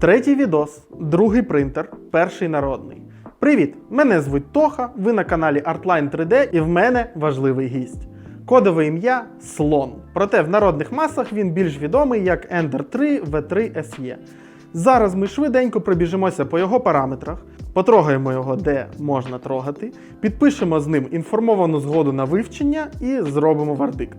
Третій відос, другий принтер, перший народний. Привіт! Мене звуть Тоха, ви на каналі Artline 3D і в мене важливий гість. Кодове ім'я Слон. Проте в народних масах він більш відомий як Ender 3 V3 SE. Зараз ми швиденько пробіжимося по його параметрах, потрогаємо його де можна трогати, підпишемо з ним інформовану згоду на вивчення і зробимо вердикт.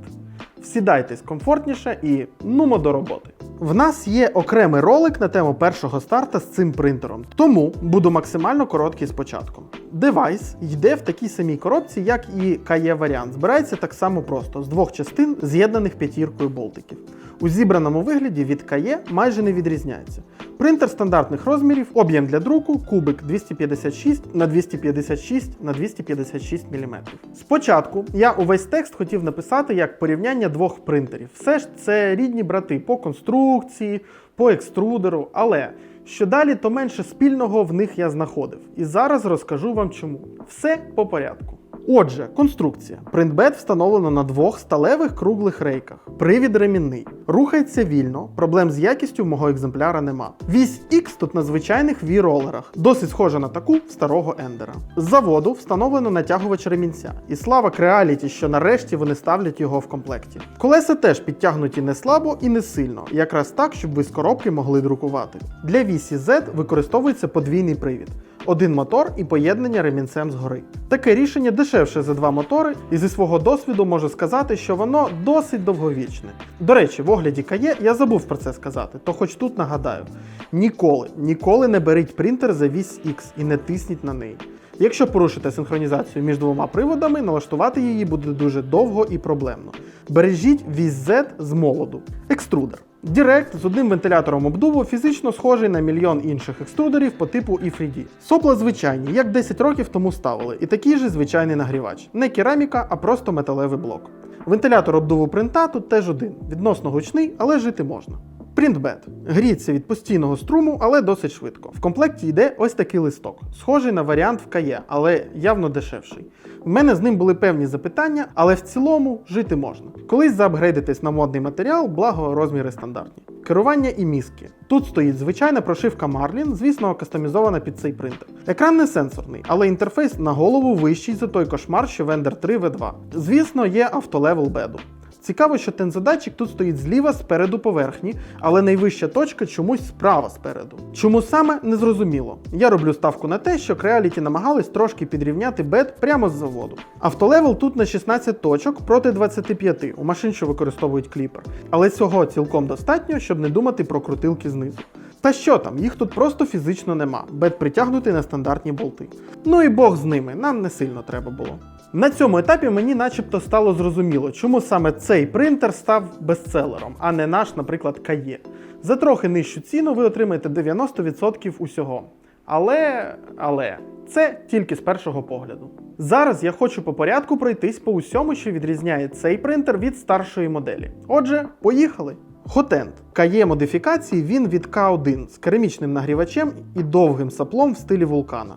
Всідайтесь комфортніше і нумо до роботи. В нас є окремий ролик на тему першого старта з цим принтером, тому буду максимально короткий спочатку. Девайс йде в такій самій коробці, як і KE варіант. Збирається так само просто з двох частин, з'єднаних п'ятіркою болтиків. У зібраному вигляді від KE майже не відрізняється. Принтер стандартних розмірів, об'єм для друку, кубик 256 на 256 на 256 мм. Спочатку я увесь текст хотів написати як порівняння двох принтерів. Все ж це рідні брати по конструкції, по екструдеру, але що далі, то менше спільного в них я знаходив. І зараз розкажу вам чому. Все по порядку. Отже, конструкція. Принтбет встановлено на двох сталевих круглих рейках. Привід ремінний. Рухається вільно, проблем з якістю мого екземпляра нема. Вісь X тут на звичайних V-ролерах, досить схожа на таку старого ендера. З заводу встановлено натягувач ремінця. І слава Creality, що нарешті вони ставлять його в комплекті. Колеса теж підтягнуті не слабо і не сильно, якраз так, щоб ви з коробки могли друкувати. Для вісі Z використовується подвійний привід один мотор і поєднання ремінцем згори. Таке рішення дешевше за два мотори, і зі свого досвіду можу сказати, що воно досить довговічне. До речі, в огляді КАЄ я забув про це сказати, то хоч тут нагадаю: ніколи, ніколи не беріть принтер за вісь X і не тисніть на неї. Якщо порушите синхронізацію між двома приводами, налаштувати її буде дуже довго і проблемно. Бережіть вісь Z з молоду. Екструдер. Директ з одним вентилятором обдуву фізично схожий на мільйон інших екструдерів по типу E3D. Сопла звичайні, як 10 років тому ставили, і такий же звичайний нагрівач. Не кераміка, а просто металевий блок. Вентилятор обдуву принта тут теж один, відносно гучний, але жити можна. Принтбет гріється від постійного струму, але досить швидко. В комплекті йде ось такий листок, схожий на варіант в КАЄ, але явно дешевший. В мене з ним були певні запитання, але в цілому жити можна. Колись заапгрейдитесь на модний матеріал, благо розміри стандартні. Керування і мізки. Тут стоїть звичайна прошивка Marlin, звісно, кастомізована під цей принтер. Екран не сенсорний, але інтерфейс на голову вищий за той кошмар, що в Ender 3 V2. Звісно, є автолевел беду. Цікаво, що тензодатчик тут стоїть зліва спереду поверхні, але найвища точка чомусь справа спереду. Чому саме незрозуміло. Я роблю ставку на те, що Creality намагались трошки підрівняти бед прямо з заводу. Автолевел тут на 16 точок проти 25 у машин, що використовують кліпер. Але цього цілком достатньо, щоб не думати про крутилки знизу. Та що там, їх тут просто фізично нема, бед притягнутий на стандартні болти. Ну і Бог з ними, нам не сильно треба було. На цьому етапі мені начебто стало зрозуміло, чому саме цей принтер став бестселером, а не наш, наприклад, КАЄ. За трохи нижчу ціну ви отримаєте 90% усього. Але, але, це тільки з першого погляду. Зараз я хочу по порядку пройтись по усьому, що відрізняє цей принтер від старшої моделі. Отже, поїхали! Хотенд. КАЄ модифікації він від К1 з керамічним нагрівачем і довгим саплом в стилі вулкана.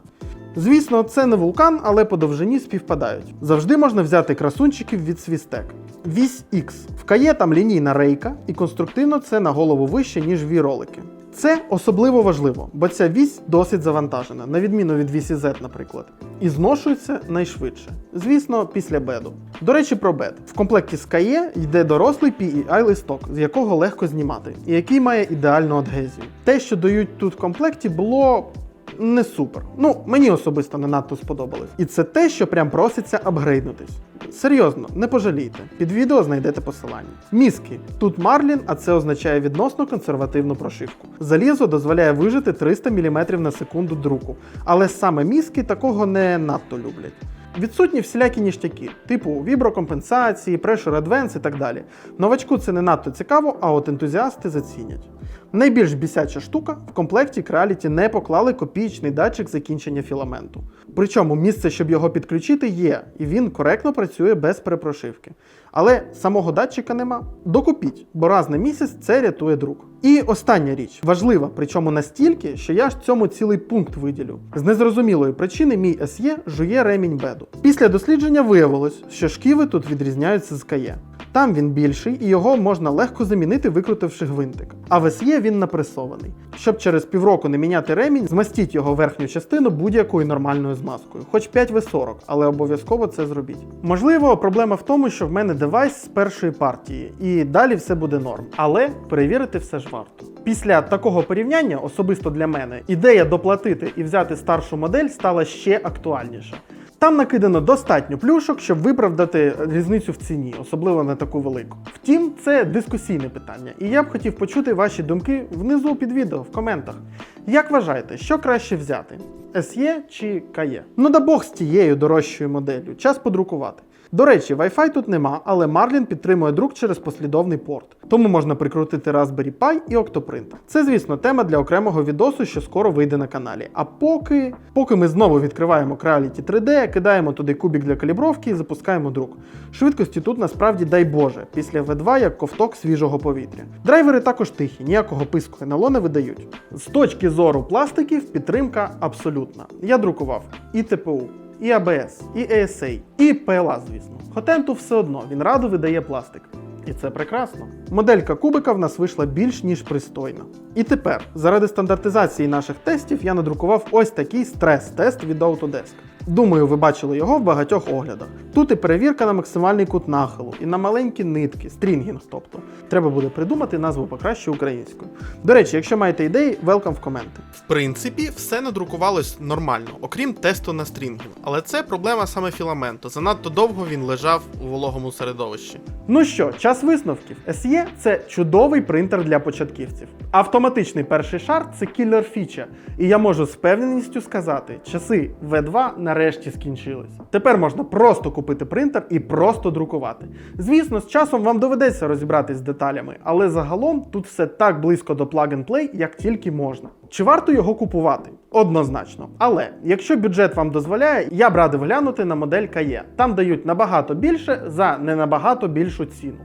Звісно, це не вулкан, але по довжині співпадають. Завжди можна взяти красунчиків від свістек. Вісь X. В КАЄ там лінійна рейка, і конструктивно це на голову вище, ніж ві-ролики. Це особливо важливо, бо ця вісь досить завантажена, на відміну від вісі Z, наприклад, і зношується найшвидше. Звісно, після беду. До речі, про бед. В комплекті з КАЄ йде дорослий PEI листок, з якого легко знімати, і який має ідеальну адгезію. Те, що дають тут в комплекті, було не супер. Ну, мені особисто не надто сподобалось. І це те, що прям проситься апгрейднутись. Серйозно, не пожалійте. Під відео знайдете посилання. Мізки. Тут Марлін, а це означає відносно консервативну прошивку. Залізо дозволяє вижити 300 мм на секунду друку, але саме мізки такого не надто люблять. Відсутні всілякі ніштяки, типу віброкомпенсації, Pressure Advance і так далі. Новачку це не надто цікаво, а от ентузіасти зацінять. Найбільш бісяча штука в комплекті Creality не поклали копієчний датчик закінчення філаменту. Причому місце, щоб його підключити, є, і він коректно працює без перепрошивки. Але самого датчика нема. Докупіть, бо раз на місяць це рятує друк. І остання річ важлива, причому настільки, що я ж цьому цілий пункт виділю. З незрозумілої причини мій SE жує ремінь беду. Після дослідження виявилось, що шківи тут відрізняються з КАЄ. Там він більший і його можна легко замінити, викрутивши гвинтик. А в SE він напресований. Щоб через півроку не міняти ремінь, змастіть його верхню частину будь-якою нормальною змазкою, хоч 5В40, але обов'язково це зробіть. Можливо, проблема в тому, що в мене девайс з першої партії, і далі все буде норм. Але перевірити все ж варто. Після такого порівняння, особисто для мене, ідея доплатити і взяти старшу модель стала ще актуальніша. Там накидано достатньо плюшок, щоб виправдати різницю в ціні, особливо не таку велику. Втім, це дискусійне питання, і я б хотів почути ваші думки внизу під відео в коментах. Як вважаєте, що краще взяти? SE чи KE? Ну да Бог з тією дорожчою моделлю, час подрукувати. До речі, Wi-Fi тут нема, але Marlin підтримує друк через послідовний порт. Тому можна прикрутити Raspberry Pi і Octoprint. Це, звісно, тема для окремого відосу, що скоро вийде на каналі. А поки, поки ми знову відкриваємо Creality 3D, кидаємо туди кубік для калібровки і запускаємо друк. Швидкості тут насправді дай Боже, після V2 як ковток свіжого повітря. Драйвери також тихі, ніякого писку НЛО не видають. З точки зору пластиків підтримка абсолютна. Я друкував і ТПУ, і ABS, і ESA, і PLA, звісно. Хотенту все одно, він радо видає пластик. І це прекрасно. Моделька кубика в нас вийшла більш ніж пристойна. І тепер, заради стандартизації наших тестів, я надрукував ось такий стрес-тест від Autodesk. Думаю, ви бачили його в багатьох оглядах. Тут і перевірка на максимальний кут нахилу, і на маленькі нитки, стрінгінг, тобто. Треба буде придумати назву покраще українською. До речі, якщо маєте ідеї, велкам в коменти. В принципі, все надрукувалось нормально, окрім тесту на стрінгінг. Але це проблема саме філаменту. Занадто довго він лежав у вологому середовищі. Ну що, час висновків. SE – це чудовий принтер для початківців. Автоматичний перший шар це кілер фіча. І я можу з впевненістю сказати, часи V2 нарешті скінчились. Тепер можна просто купити принтер і просто друкувати. Звісно, з часом вам доведеться розібратись з деталями, але загалом тут все так близько до plug and play, як тільки можна. Чи варто його купувати? Однозначно. Але якщо бюджет вам дозволяє, я б радив глянути на модель KE. Там дають набагато більше за не набагато більшу ціну.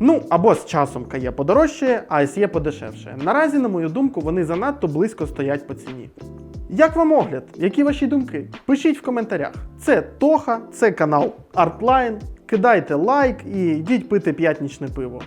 Ну або з часом КАЄ подорожчає, а SE подешевше. Наразі, на мою думку, вони занадто близько стоять по ціні. Як вам огляд? Які ваші думки? Пишіть в коментарях. Це Тоха, це канал Artline. Кидайте лайк і йдіть пити п'ятнічне пиво.